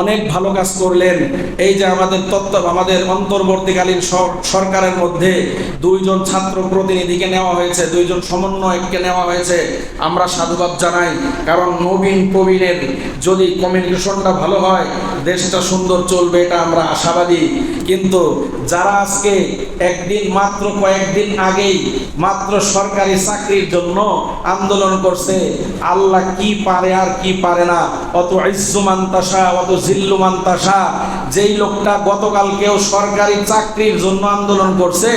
অনেক ভালো কাজ করলেন। এই যে আমাদের তত্ত্ব, আমাদের অন্তর্বর্তীকালীন সরকারের মধ্যে দুইজন ছাত্র প্রতিনিধিকে নেওয়া হয়েছে, দুইজন সমন্বয়ককে নেওয়া হয়েছে। আমরা সাধুবাদ জানাই, কারণ নবীন প্রবীণের যদি কমিউনিকেশনটা ভালো হয়, দেশটা সুন্দর চলবে, এটা আমরা আশাবাদী। কিন্তু যারা আজকে একদিন মাত্র কয়েকদিন আগেই মাত্র সরকারি চাকরির জন্য আন্দোলন করছে, আল্লাহ কি পারে আর কি পারে না? অত ইসুমান তাসা অত জিল্লুমান্তাসা যেই লোকটা গতকালকেও সরকারি চাকরির জন্য আন্দোলন করছে,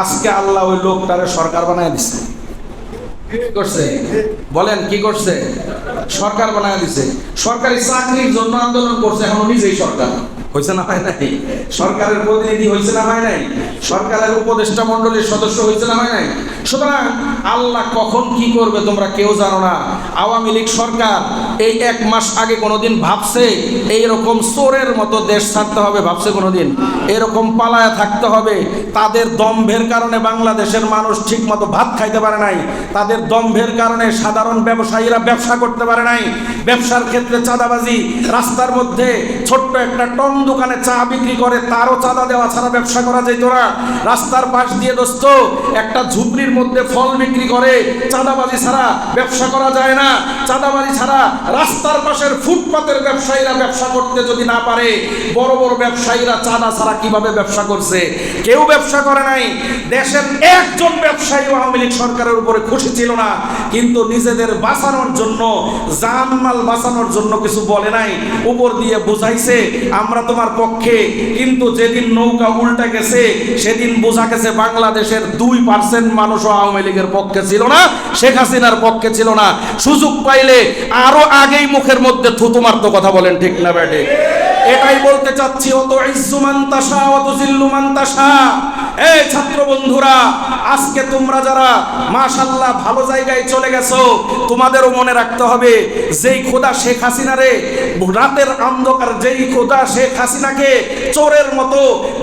আজকে আল্লাহ ওই লোকটারে সরকার বানায় দিচ্ছে করছে? বলেন, কি করছে? সরকার বানায় দিছে। সরকারি চাকরির জন্য আন্দোলন করছে, এখন নিজেই সরকার। হয়েছে না হয় নাই? সরকারের প্রতিনিধি হয়েছে না হয় নাই? সরকারের উপদেষ্টা মন্ডলীর সদস্য হয়েছে না হয় নাই? সুতরাং আল্লাহ কখন কি করবে তোমরা কেউ জানো না। আওয়ামী লীগ সরকার এই এক মাস আগে কোনোদিন ভাবছে, এইরকম চোরের মতো দেশ ছাড়তে হবে, ভাবছে কোনোদিন। এরকম পালায়া থাকতে হবে। তাদের দম্ভের কারণে বাংলাদেশের মানুষ ঠিক মতো ভাত খাইতে পারে নাই। তাদের দম্ভের কারণে সাধারণ ব্যবসায়ীরা ব্যবসা করতে পারে নাই। ব্যবসার ক্ষেত্রে চাঁদাবাজি, রাস্তার মধ্যে ছোট্ট একটা টং দোকানে চা বিক্রি করে, তারও চাঁদা দেওয়া ছাড়া ব্যবসা করা যেত না। রাস্তার পাশ দিয়ে দোস্ত, একটা ঝুপড়ির মধ্যে ফল বিক্রি করে, চাঁদাবাজি ছাড়া ব্যবসা করা যায় না। চাঁদাবাজি ছাড়া রাস্তার পাশের ফুটপাতের ব্যবসায়ীরা ব্যবসা করতে যদি না পারে, বড় বড় ব্যবসায়ীরা চাঁদা ছাড়া কীভাবে ব্যবসা করছে? কেউ ব্যবসা করে নাই। দেশের একজন ব্যবসায়ী আওয়ামী লীগ সরকারের উপরে খুশি ছিল না। কিন্তু নিজেদের বাঁচানোর জন্য জানমাল বাঁচানোর জন্য কিছু বলে নাই। উপর দিয়ে বুঝাইছে, আমরা তোমার পক্ষে। কিন্তু যেদিন নৌকা উল্টা গেছে, সেদিন বোঝা গেছে বাংলাদেশের দুই পার্সেন্ট মানুষও আওয়ামী লীগের পক্ষে ছিল না, শেখ হাসিনার পক্ষে ছিল না। সুযোগ পাইলে আরও আগেই মুখের মধ্যে থুতু মারতো কথা বলেন ঠিক না ব্যাটে? এটাই বলতে চাচ্ছি, অত ইজ্জুমান তাসা অত জিল্লুমান তাসা এই ছাত্র বন্ধুরা আজকে তোমরা যারা মাশাল্লাহ ভালো জায়গায় চলে গেছো, তোমাদেরও মনে রাখতে হবে, যেই খোদা শেখ হাসিনারে রাতের অন্ধকার যেই খোদা শেখ হাসিনাকে চোরের মতো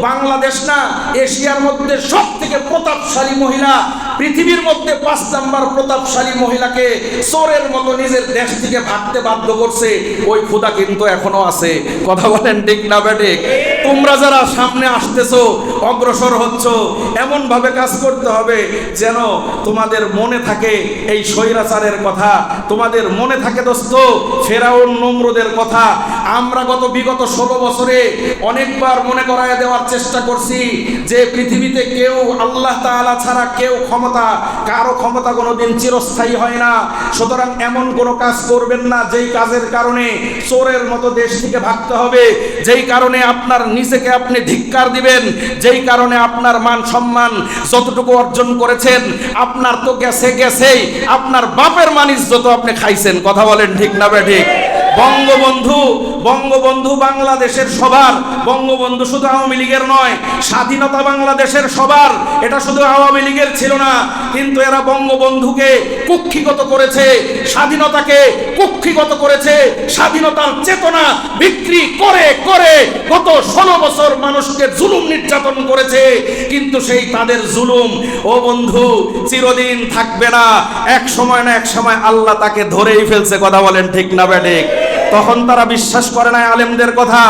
বাংলাদেশ না, এশিয়ার মধ্যে সব থেকে প্রতাপশালী মহিলা, পৃথিবীর মধ্যে পাঁচ নাম্বার প্রতাপশালী মহিলাকে চোরের মতো নিজের দেশ থেকে ভাগতে বাধ্য করছে, ওই খোদা কিন্তু এখনও আছে। কথা বলেন ঠিক না বেঠিক? তোমরা যারা সামনে আসতেছো, অগ্রসর হচ্ছ এমন ভাবে কাজ করতে হবে যেন তোমাদের মনে থাকে এই স্বৈরাচারের কথা। তোমাদের মনে থাকে দোস্ত, ফেরাউন নমরুদের কথা। আমরা গত বিগত ষোলো বছরে অনেকবার মনে করায় দেওয়ার চেষ্টা করছি যে পৃথিবীতে কেউ আল্লাহ তাআলা ছাড়া কেউ ক্ষমতা, কারও ক্ষমতা কোনোদিন চিরস্থায়ী হয় না। সুতরাং এমন কোনো কাজ করবেন না যেই কাজের কারণে চোরের মতো দেশটিকে ভাগতে হবে, যেই কারণে আপনার নিজেকে আপনি ধিক্কার দিবেন। যেই কারণে আপনার মান সম্মান যতটুকু অর্জন করেছেন, আপনার তো গেছে গেছেই, আপনার বাপের মান ইজ্জত আপনি খাইছেন। কথা বলেন ঠিক না বে ঠিক? বঙ্গবন্ধু বঙ্গবন্ধু বাংলাদেশের সবার, বঙ্গবন্ধু শুধু আওয়ামী লীগের নয়, স্বাধীনতা বাংলাদেশের সবার, এটা শুধু আওয়ামী লীগের ছিল না, কিন্তু এরা বঙ্গবন্ধুকে কুক্ষিগত করেছে, স্বাধীনতাকে কুক্ষিগত করেছে, স্বাধীনতার চেতনা বিক্রি করে করে গত ষোলো বছর মানুষকে জুলুম নির্যাতন করেছে, কিন্তু সেই তাদের জুলুম, ও বন্ধু, চিরদিন থাকবে না, এক সময় না এক সময় আল্লাহ তাকে ধরেই ফেলছে, কথা বলেন ঠিক না ব্যাঠিক তখন তারা বিশ্বাস করে না আলেমদের কথা।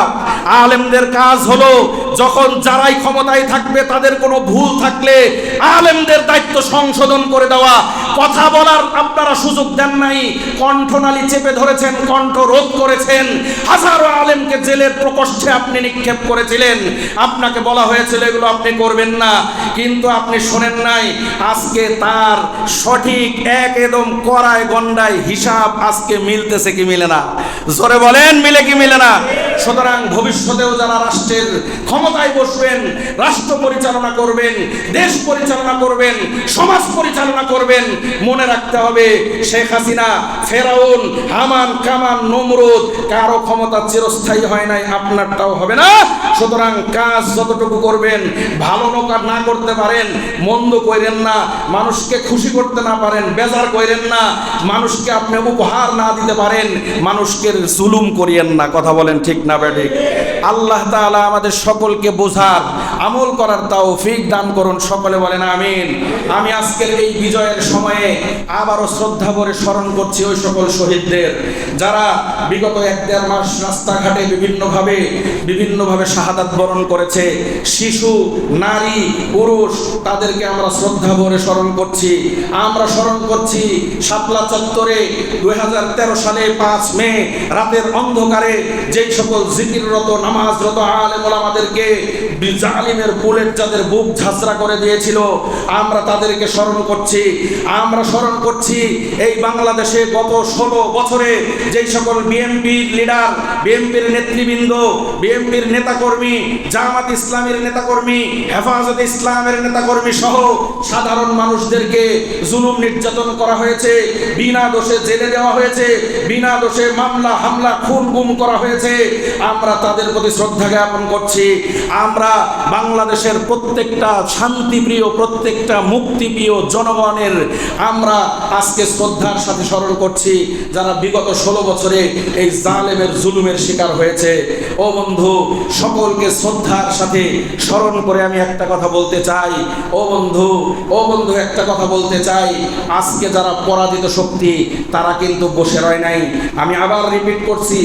আলেমদের কাজ হলো যখন যারাই ক্ষমতায় থাকবে, তাদের কোনো ভুল থাকলে আলেমদের দায়িত্ব সংশোধন করে দেওয়া। কথা বলার আপনারা সুযোগ দেন নাই। কণ্ঠনালী চেপে ধরেছেন, কণ্ঠ রোধ করেছেন। হাজারো আলেমকে জেলের প্রকোষ্ঠে আপনি নিক্ষেপ করেছিলেন। আপনাকে বলা হয়েছিল, এগুলো আপনি করবেন না। কিন্তু আপনি শোনেন নাই, আজকে তার সঠিক এক একদম করায় গন্ডায় হিসাব আজকে মিলতেছে কি মিলে না? জোরে বলেন, মিলে কি মিলে না? সুতরাং ভবিষ্যতেও যারা রাষ্ট্রের ক্ষমতায় বসবেন, রাষ্ট্র পরিচালনা করবেন, দেশ পরিচালনা করবেন, সমাজ পরিচালনা করবেন। মনে রাখতে হবে, শেখ হাসিনা, ফেরাউন, হামান, কামান, নমরুদ, কারও ক্ষমতা চিরস্থায়ী হয় নাই, আপনারটাও হবে না। সুতরাং কাজ যতটুকু করবেন, ভালো নৌকা না করতে পারেন, মন্দ কইরেন না, মানুষকে খুশি করতে না পারেন, বেজার কইরেন না, মানুষকে আপনি উপহার না দিতে পারেন, মানুষকে জুলুম করিয়েন না। কথা বলেন ঠিক না ব্যাঠিক আল্লাহ তালা আমাদের সকলকে বোঝার আমল করার তৌফিক দান করুন, সকলে বলেন আমিন। আমি আজকের এই বিজয়ের সময়ে আবারও শ্রদ্ধা ভরে স্মরণ করছি ওই সকল শহীদদের, যারা বিগত এক দেড় মাস রাস্তাঘাটে বিভিন্নভাবে বিভিন্নভাবে শাহাদাত বরণ করেছে। শিশু, নারী, পুরুষ, তাদেরকে আমরা শ্রদ্ধা ভরে স্মরণ করছি। আমরা স্মরণ করছি শাপলা চত্বরে দুই হাজার তেরো সালে পাঁচ মে, রাতের অন্ধকারে যেই সকল জিকিররত, নামাজরত আলেম ওলামাদেরকে জালিমের বুলেট যাদের বুক ঝাঁচরা করে দিয়েছিল, আমরা তাদেরকে স্মরণ করছি। আমরা স্মরণ করছি এই বাংলাদেশে গত ষোলো বছরে যেই সকল বিএনপির লিডার, বিএনপির নেতৃবৃন্দ, বিএনপির নেতাকর্মী, জামাত ইসলামের নেতাকর্মী, হেফাজত ইসলামের নেতাকর্মী সহ সাধারণ মানুষদেরকে জুলুম নির্যাতন করা হয়েছে, বিনা দোষে জেলে দেওয়া হয়েছে, বিনা দোষে মামলা, হামলা, খুন, গুম করা হয়েছে। আমরা তাদের প্রতি শ্রদ্ধা জ্ঞাপন করছি। আমরা বাংলাদেশের প্রত্যেকটা শান্তিপ্রিয়, প্রত্যেকটা মুক্তিপ্রিয় জনগণের আমরা আজকে শ্রদ্ধার সাথে স্মরণ করছি, যারা বিগত ষোলো বছরে এই জালেমের জুলুমের শিকার হয়েছে। ও বন্ধু, সকলকে শ্রদ্ধার সাথে স্মরণ করে আমি একটা কথা বলতে চাই। ও বন্ধু ও বন্ধু, একটা কথা বলতে চাই। আজকে যারা পরাজিত শক্তি, তারা কিন্তু বসে রয় নাই। আমি আবার রিপিট করছি,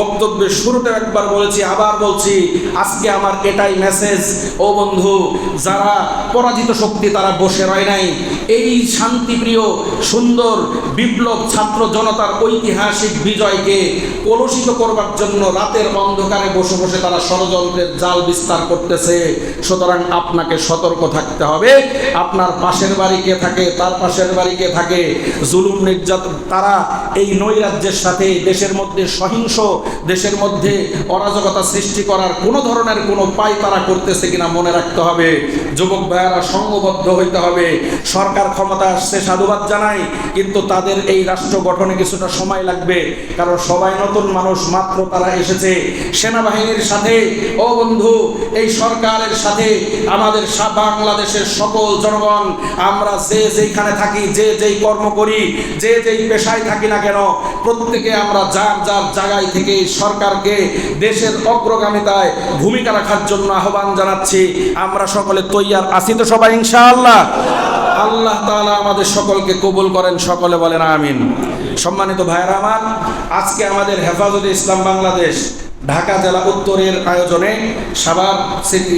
বক্তব্যের শুরুতে একবার বলেছি, আবার বলছি, আজকে আমার এটাই মেসেজ ও বন্ধু, যারা পরাজিত শক্তি তারা বসে রয় নাই। এই শান্তিপ্রিয়, সুন্দর, বিপ্লব ছাত্র জনতার ঐতিহাসিক বিজয়কে কলুষিত করবার জন্য রাতের অন্ধকারে বসে বসে তারা ষড়যন্ত্রের জাল বিস্তার করতেছে। সুতরাং আপনাকে সতর্ক থাকতে হবে। আপনার পাশের বাড়ি কে থাকে, তার পাশের বাড়ি কে থাকে? জুলুম নির্যাতন তারা এই নৈরাজ্যের সাথে দেশের মধ্যে সহিংস, দেশের মধ্যে অরাজকতা সৃষ্টি করার কোনো ধরনের কোনো পায় তারা করতেছে কিনা মনে রাখতে হবে। যুবক ভাইয়ারা সংঘবদ্ধ হইতে হবে। সরকার ক্ষমতা আসছে, সাধুবাদ জানাই, কিন্তু তাদের এই রাষ্ট্র গঠনে কিছুটা সময় লাগবে। কারণ সবাই নতুন মানুষ, মাত্র তারা এসেছে। সেনাবাহিনীর সাথে, ও বন্ধু, এই সরকারের সাথে আমাদের বাংলাদেশের সকল জনগণ, আমরা যে যেইখানে থাকি, যে যেই কর্ম করি, যে যেই পেশায় থাকি না কেন, প্রত্যেকে আমরা যার যার জায়গায় থেকে সরকারকে দেশের অগ্রগামিতায় ভূমিকা রাখার জন্য আহ্বান জানাচ্ছি, আমরা সকলে তৈয়ার আছি তো সবাই, ইনশাআল্লাহ। আল্লাহ তালা আমাদের সকলকে কবুল করেন, সকলে বলেন আমিন। সম্মানিত ভাইয়ের আমার, আজকে আমাদের হেফাজতে ইসলাম বাংলাদেশ, ঢাকা জেলা উত্তরের আয়োজনে সাবার সিটি